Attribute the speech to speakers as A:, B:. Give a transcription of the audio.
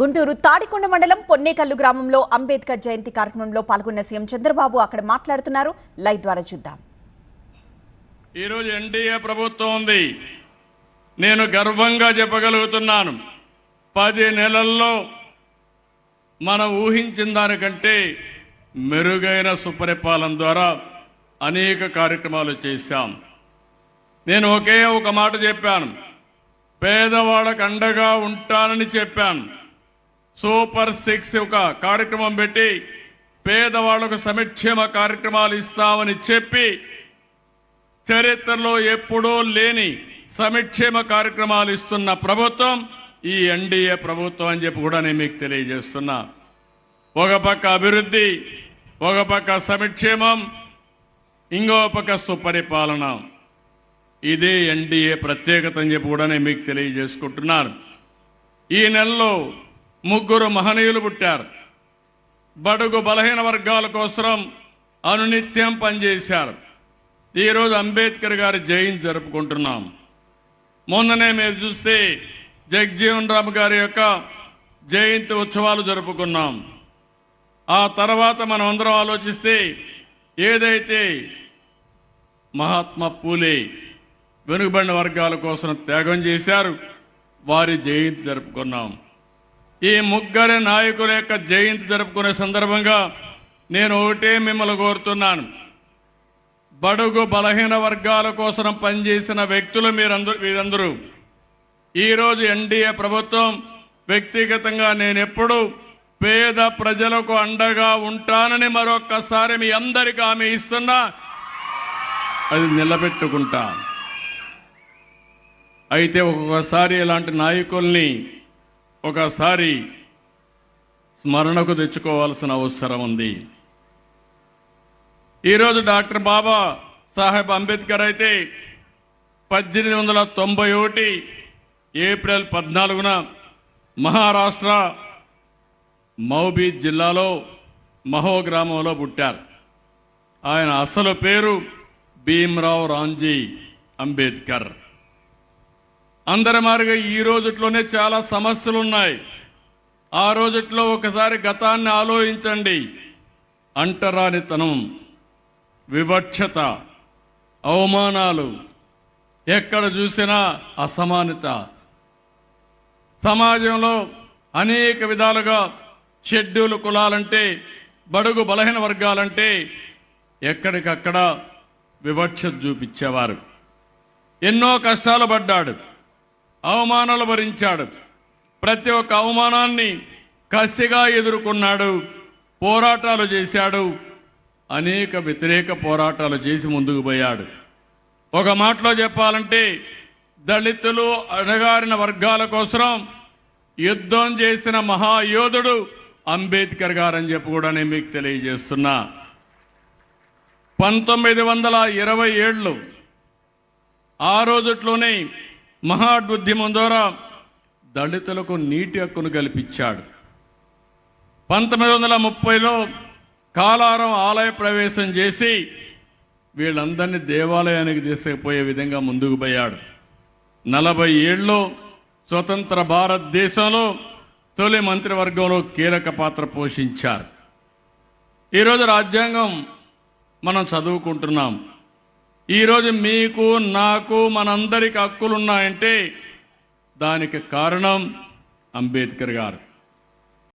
A: గుంటూరు తాడికొండ మండలం పొన్నేకల్లు గ్రామంలో అంబేద్కర్ జయంతి కార్యక్రమంలో పాల్గొన్న సీఎం చంద్రబాబు అక్కడ మాట్లాడుతున్నారు. లైవ్ ద్వారా చూద్దాం.
B: ఈరోజు ఎన్డీఏ ప్రభుత్వం ఉంది. నేను గర్వంగా చెప్పగలుగుతున్నాను. పది నెలల్లో మనం ఊహించిన దానికంటే మెరుగైన సుపరిపాలన ద్వారా అనేక కార్యక్రమాలు చేశాం. నేను ఒకే ఒక మాట చెప్పాను. పేదవాళ్ళకు అండగా ఉంటానని చెప్పాను. సూపర్ సిక్స్ ఒక కార్యక్రమం పెట్టి పేదవాళ్ళకు సమక్షేమ కార్యక్రమాలు ఇస్తామని చెప్పి చరిత్రలో ఎప్పుడూ లేని సమక్షేమ కార్యక్రమాలు ఇస్తున్న ప్రభుత్వం ఈ ఎన్డీఏ ప్రభుత్వం అని చెప్పి కూడా నేను మీకు తెలియజేస్తున్నా. ఒక పక్క అభివృద్ధి ఒక పక్క సమక్షేమం ఇంకో పక్క సుపరిపాలన. ఇదే ఎన్డీఏ ప్రత్యేకత అని చెప్పి కూడా నేను మీకు తెలియజేసుకుంటున్నాను. ఈ నెలలో ముగ్గురు మహనీయులు పుట్టారు. బడుగు బలహీన వర్గాల కోసం అనునిత్యం పనిచేశారు. ఈరోజు అంబేద్కర్ గారి జయంతి జరుపుకుంటున్నాం. మొన్ననే మీరు చూస్తే జగజీవన్ రామ్ గారి యొక్క జయంతి ఉత్సవాలు జరుపుకున్నాం. ఆ తర్వాత మనం అందరం ఆలోచిస్తే ఏదైతే మహాత్మా పూలే వెనుకబడిన వర్గాల కోసం త్యాగం చేశారు వారి జయంతి జరుపుకున్నాం. ఈ ముగ్గురి నాయకుల యొక్క జయంతి జరుపుకునే సందర్భంగా నేను ఒకటే మిమ్మల్ని కోరుతున్నాను. బడుగు బలహీన వర్గాల కోసం పనిచేసిన వ్యక్తులు మీరందరూ మీరందరూ. ఈరోజు ఎన్డీఏ ప్రభుత్వం వ్యక్తిగతంగా నేను ఎప్పుడు పేద ప్రజలకు అండగా ఉంటానని మరొక్కసారి మీ అందరికీ హామీ ఇస్తున్నా. అది నిలబెట్టుకుంటా. అయితే ఒక్కొక్కసారి ఇలాంటి నాయకుల్ని ఒకసారి స్మరణకు తెచ్చుకోవాల్సిన అవసరం ఉంది. ఈరోజు డాక్టర్ బాబా సాహెబ్ అంబేద్కర్ అయితే పద్దెనిమిది వందల తొంభై ఒకటి ఏప్రిల్ పద్నాలుగున మహారాష్ట్ర మౌబీద్ జిల్లాలో మహో గ్రామంలో పుట్టారు. ఆయన అసలు పేరు భీమ్రావ్ రాంజీ అంబేద్కర్. అందరి మారిగా ఈ రోజుట్లోనే చాలా సమస్యలు ఉన్నాయి ఆ రోజుట్లో ఒకసారి గతాన్ని ఆలోచించండి. అంటరానితనం వివక్షత అవమానాలు ఎక్కడ చూసినా అసమానత. సమాజంలో అనేక విధాలుగా షెడ్యూల్ కులాలంటే బడుగు బలహీన వర్గాలంటే ఎక్కడికక్కడ వివక్ష చూపించేవారు. ఎన్నో కష్టాలు పడ్డాడు. అవమానాలు భరించాడు. ప్రతి ఒక్క అవమానాన్ని కసిగా ఎదుర్కొన్నాడు. పోరాటాలు చేశాడు. అనేక వ్యతిరేక పోరాటాలు చేసి ముందుకు పోయాడు. ఒక మాటలో చెప్పాలంటే దళితులు అణగారిన వర్గాల కోసం యుద్ధం చేసిన మహాయోధుడు అంబేద్కర్ గారని చెప్పి కూడా నేను మీకు తెలియజేస్తున్నా. పంతొమ్మిది వందల ఇరవై ఏళ్ళు ఆ రోజుట్లోనే మహాద్యుద్యమం ద్వారా దళితులకు నీటి హక్కును కల్పించాడు. పంతొమ్మిది వందల ముప్పైలో కాలారం ఆలయ ప్రవేశం చేసి వీళ్ళందరినీ దేవాలయానికి తీసుకుపోయే విధంగా ముందుకు పోయాడు. నలభై ఏళ్ళు స్వతంత్ర భారతదేశంలో తొలి మంత్రివర్గంలో కీలక పాత్ర పోషించారు. ఈరోజు రాజ్యాంగం మనం చదువుకుంటున్నాం. ఈరోజు మీకు నాకు మనందరికి హక్కులు ఉన్నాయంటే దానికి కారణం అంబేద్కర్ గారు.